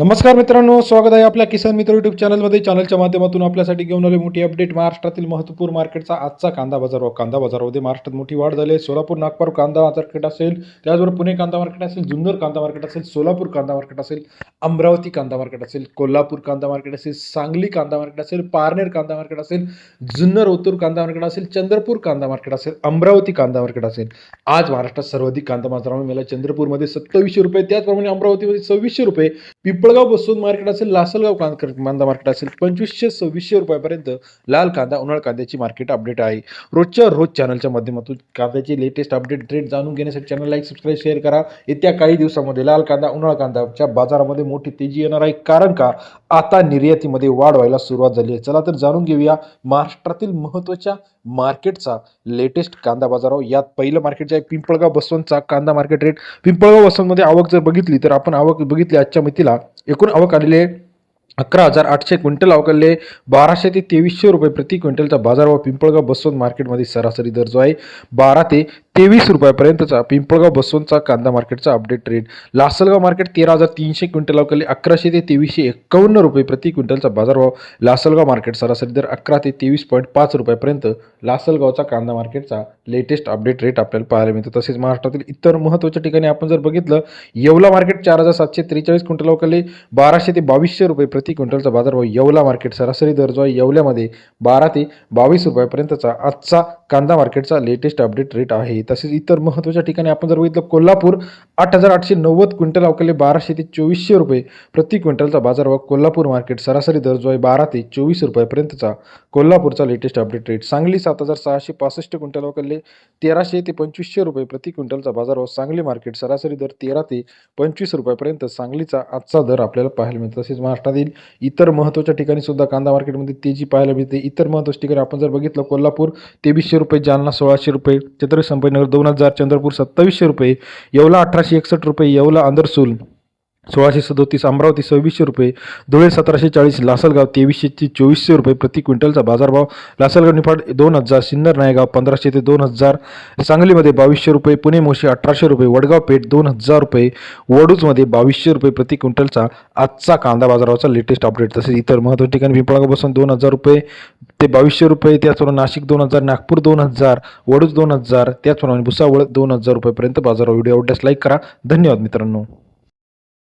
नमस्कार मित्रांनो स्वागत आहे आपल्या किसान मित्र युट्यूब चॅनलमध्ये चॅनलच्या माध्यमातून आपल्यासाठी घेऊन आले मोठी अपडेट महाराष्ट्रातील महत्त्वपूर्ण मार्केटचा आजचा कांदा बाजार व कांदा बाजारामध्ये महाराष्ट्रात मोठी वाढ झाली आहे सोलापूर नागपूर कांदा मार्केट असेल त्याचबरोबर पुणे कांदा मार्केट असेल जुन्नर कांदा मार्केट असेल सोलापूर कांदा मार्केट असेल अमरावती कांदा मार्केट असेल कोल्हापूर कांदा मार्केट असेल सांगली कांदा मार्केट असेल पारनेर कांदा मार्केट असेल जुन्नर ओतूर कांदा मार्केट असेल चंद्रपूर कांदा मार्केट असेल अमरावती कांदा मार्केट असेल आज महाराष्ट्रात सर्वाधिक कांदा बाजारामध्ये मिळाला चंद्रपूरमध्ये सत्तावीसशे रुपये त्याचप्रमाणे अमरावतीमध्ये सव्वीसशे रुपये पिंपळगाव बसून मार्केट असेल लासलगाव कांदा कांदा मार्केट असेल पंचवीसशे सव्वीसशे रुपयापर्यंत लाल कांदा उन्हाळ कांद्याची मार्केट अपडेट आहे. रोजच्या रोज चॅनलच्या माध्यमातून कांद्याची लेटेस्ट अपडेट रेट जाणून घेण्यासाठी चॅनल लाईक सबस्क्राईब शेअर करा. येत्या काही दिवसामध्ये लाल कांदा उन्हाळ कांदाच्या बाजारामध्ये मोठी तेजी येणार आहे. कारण का? आता निर्यातीमध्ये वाढ व्हायला सुरुवात झाली आहे. चला तर जाणून घेऊया महाराष्ट्रातील महत्त्वाच्या मार्केटचा लेटेस्ट कांदा बाजारावर यात पहिलं मार्केट जे आहे पिंपळगाव बसवंतचा कांदा मार्केट रेट पिंपळगाव बसवंतमध्ये आवक जर बघितली तर आपण आवक बघितली आजच्या मितीला. एकूण आवक आलेले अकरा हजार आठशे क्विंटल अवकालले बाराशे ते तेवीसशे रुपये प्रति क्विंटलचा बाजारभाव पिंपळगाव बसवंत मार्केटमध्ये सरासरी दर जो आहे बारा ते तेवीस रुपयापर्यंतचा पिंपळगाव बसवंतचा कांदा मार्केटचा अपडेट रेट लासलगाव मार्केट तेरा हजार तीनशे क्विंटल अवकालले अकराशे ते तेवीसशे एक्कावन्न रुपये प्रति क्विंटलचा बाजारभाव. लासलगाव मार्केट सरासरी दर अकरा ते तेवीस पॉईंट पाच रुपयापर्यंत लासलगावचा कांदा मार्केटचा लेटेस्ट अपडेट रेट आपल्याला पाहायला मिळतो. तसेच महाराष्ट्रातील इतर महत्त्वाच्या ठिकाणी आपण जर बघितलं येवला मार्केट चार हजार सातशे त्रेचाळीस क्विंटल अवकालले बाराशे ते बावीसशे रुपये प्रति क्विंटलचा बाजारभाव. येवला मार्केट सरासरी दर जो आहे येवल्यामध्ये बारा ते बावीस रुपयापर्यंतचा आजचा कांदा मार्केटचा लेटेस्ट अपडेट रेट आहे. तसेच इतर महत्त्वाच्या ठिकाणी आपण जर बघितलं कोल्हापूर आठ हजार आठशे नव्वद क्विंटल अवकाले बाराशे ते चोवीसशे रुपये प्रति क्विंटलचा बाजारभाव कोल्हापूर मार्केट सरासरी दर जो आहे बारा ते चोवीस रुपयापर्यंतचा. कोल्हापूरचा लेटेस्ट अपडेट रेट सांगली सात हजार सहाशे पासष्ट क्विंटल अवकाले तेराशे ते पंचवीसशे रुपये प्रति क्विंटलचा बाजारभाव सांगली मार्केट सरासरी दर तेरा ते पंचवीस रुपयापर्यंत सांगलीचा आजचा दर आपल्याला पाहायला मिळतो. तसेच महाराष्ट्रातील इतर महत्त्वाच्या ठिकाणी सुद्धा कांदा मार्केटमध्ये तेजी पाहायला मिळते. इतर महत्त्वाच्या ठिकाणी आपण जर बघितलं कोल्हापूर तेवीसशे रुपये जालना सोळाशे रुपये छत्रपती संभाजीनगर दोन हजार चंद्रपूर सत्तावीसशे रुपये येवला अठराशे एकसष्ट रुपये येवला अंदरसूल सोळाशे सदोतीस अमरावती सव्वीसशे रुपये धुळे सतराशे चाळीस लासलगाव तेवीसशे ते चोवीसशे रुपये प्रति क्विंटलचा बाजारभाव. लासलगाव निफाड दोन हजार सिन्नर नायगाव पंधराशे ते दोन हजार सांगलीमध्ये बावीसशे रुपये पुणे मोशी अठराशे रुपये वडगाव पेठ दोन हजार रुपये वडूजमध्ये बावीसशे रुपये प्रति क्विंटलचा आजचा कांदा बाजाराचा लेटेस्ट अपडेट तसेच इतर महत्त्वाच्या ठिकाणी पिंपळगाव दोन हजार रुपये ते बावीसशे रुपये त्याचप्रमाणे नाशिक दोन हजार नागपूर दोन हजार वडूज दोन हजार त्याचप्रमाणे भुसावळ दोन हजार रुपयेपर्यंत बाजारावर व्हिडिओ आवडल्यास लाईक करा. धन्यवाद मित्रांनो.